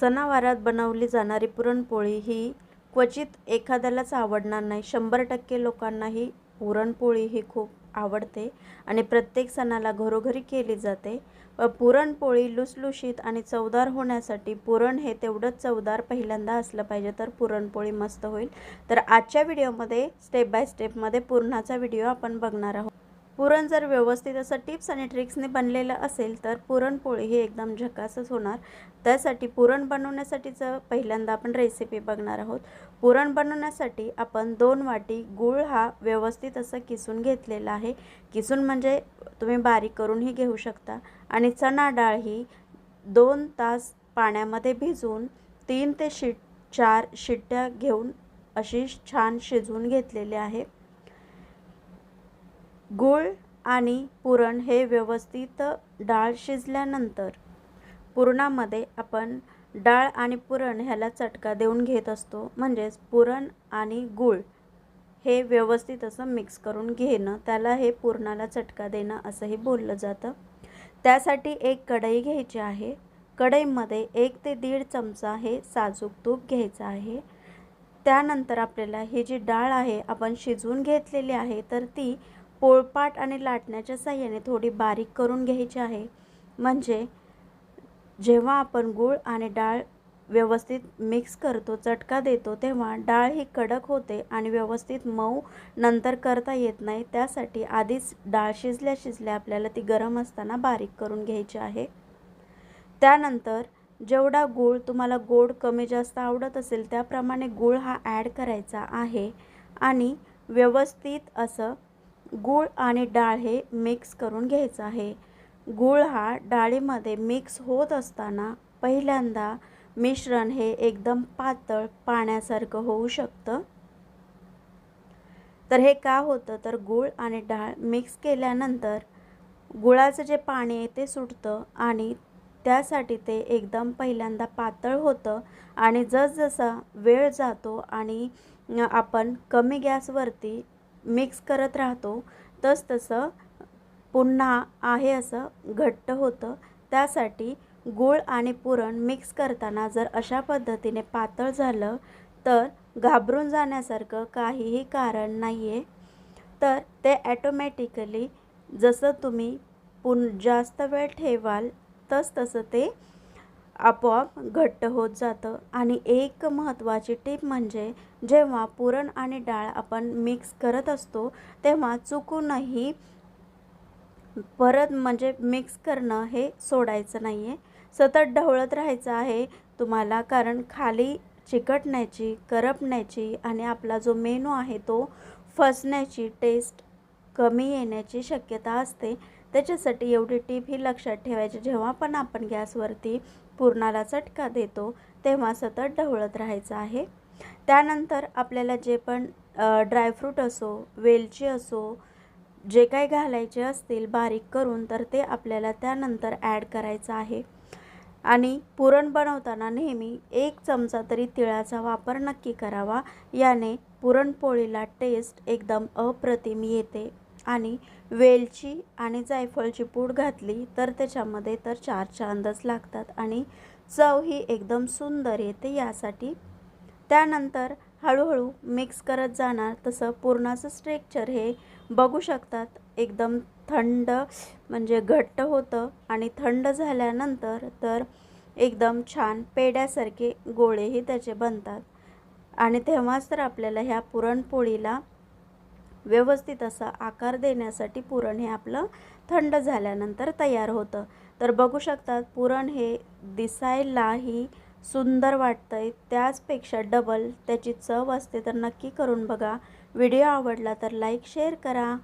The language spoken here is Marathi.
सणावारात बनवली जाणारी पुरणपोळी ही क्वचित एखाद्यालाच आवडणार नाही. शंभर टक्के लोकांनाही पुरणपोळी ही खूप आवडते आणि प्रत्येक सणाला घरोघरी केली जाते. व पुरणपोळी लुसलुशीत आणि चवदार होण्यासाठी पुरण हे तेवढंच चवदार पहिल्यांदा असलं पाहिजे तर पुरणपोळी मस्त होईल. तर आजच्या व्हिडिओमध्ये स्टेप बाय स्टेपमध्ये पुरणाचा व्हिडिओ आपण बघणार आहोत. पुरण जर व्यवस्थित असं टिप्स आणि ट्रिक्सने बनलेलं असेल तर पुरणपोळी ही एकदम झकासच होणार. त्यासाठी पुरण बनवण्यासाठीचं पहिल्यांदा आपण रेसिपी बघणार आहोत. पुरण बनवण्यासाठी आपण दोन वाटी गूळ हा व्यवस्थित असं किसून घेतलेला आहे. किसून म्हणजे तुम्ही बारीक करूनही घेऊ शकता आणि चणा डाळ ही दोन तास पाण्यामध्ये भिजवून तीन ते शिट चार शिट्ट्या घेऊन अशी छान शिजवून घेतलेली आहे. गूळ आणि पुरण हे व्यवस्थित डाळ शिजल्यानंतर पुरणामध्ये आपण डाळ आणि पुरण ह्याला चटका देऊन घेत असतो. म्हणजेच पुरण आणि गूळ हे व्यवस्थित असं मिक्स करून घेणं त्याला हे पुरणाला चटका देणं असंही बोललं जातं. त्यासाठी एक कढई घ्यायची आहे. कढईमध्ये एक ते दीड चमचा हे साजूक तूप घ्यायचं आहे. त्यानंतर आपल्याला ही जी डाळ आहे आपण शिजवून घेतलेली आहे तर ती पोळपाट आणि लाटण्याच्या साह्याने थोडी बारीक करून घ्यायची आहे. म्हणजे जेव्हा आपण गूळ आणि डाळ व्यवस्थित मिक्स करतो चटका देतो तेव्हा डाळ ही कडक होते आणि व्यवस्थित मऊ नंतर करता येत नाही. त्यासाठी आधीच डाळ शिजल्या शिजल्या आपल्याला ती गरम असताना बारीक करून घ्यायची आहे. त्यानंतर जेवढा गूळ तुम्हाला गोड कमी जास्त आवडत असेल त्याप्रमाणे गूळ हा ॲड करायचा आहे आणि व्यवस्थित असं गूळ आणि डाळ हे मिक्स करून घ्यायचं आहे. गूळ हा डाळीमध्ये मिक्स होत असताना पहिल्यांदा मिश्रण हे एकदम पातळ पाण्यासारखं होऊ शकतं. तर हे का होतं? तर गूळ आणि डाळ मिक्स केल्यानंतर गुळाचं जे पाणी आहे ते सुटतं आणि त्यासाठी ते एकदम पहिल्यांदा पातळ होतं आणि जसजसा वेळ जातो आणि आपण कमी गॅसवरती मिक्स करत राहतो तसतसं पुन्हा आहे असं घट्ट होतं. त्यासाठी गूळ आणि पुरण मिक्स करताना जर अशा पद्धतीने पातळ झालं तर घाबरून जाण्यासारखं काहीही कारण नाही आहे तर ते ॲटोमॅटिकली जसं तुम्ही पुन जास्त वेळ ठेवाल तस तसं ते आपोआप घट्ट होत जातं. आणि एक महत्त्वाची टीप म्हणजे जेव्हा पुरण आणि डाळ आपण मिक्स करत असतो तेव्हा चुकूनही परत म्हणजे मिक्स करणं हे सोडायचं नाही आहे सतत ढवळत राहायचं आहे तुम्हाला कारण खाली चिकटण्याची करपण्याची आणि आपला जो मेनू आहे तो फसण्याची टेस्ट कमी येण्याची शक्यता असते. त्याच्यासाठी एवढी टीप ही लक्षात ठेवायची. जेव्हा पण आपण गॅसवरती पुरणाला चटका देतो तेव्हा सतत ढवळत राहायचं आहे. त्यानंतर आपल्याला जे पण ड्रायफ्रूट असो वेलची असो जे काही घालायचे असतील बारीक करून तर ते आपल्याला त्यानंतर ॲड करायचं आहे. आणि पुरण बनवताना नेहमी एक चमचा तरी तिळाचा वापर नक्की करावा याने पुरणपोळीला टेस्ट एकदम अप्रतिम येते. आणि वेलची आणि जायफळची पूड घातली तर त्याच्यामध्ये तर चार चांदच लागतात आणि चव ही एकदम सुंदर येते यासाठी. त्यानंतर हळूहळू मिक्स करत जाणार तसं पूर्णाचं स्ट्रेक्चर हे बघू शकतात. एकदम थंड म्हणजे घट्ट होतं आणि थंड झाल्यानंतर तर एकदम छान पेड्यासारखे गोळेही त्याचे बनतात. आणि तेव्हाच तर आपल्याला ह्या पुरणपोळीला व्यवस्थित असा आकार देण्यासाठी पुरण हे आपलं थंड झाल्यानंतर तयार होतं. तर बघू शकतात पुरण हे दिसायलाही सुंदर वाटतं आहे त्याचपेक्षा डबल त्याची चव असते तर नक्की करून बघा. व्हिडिओ आवडला तर लाईक शेअर करा.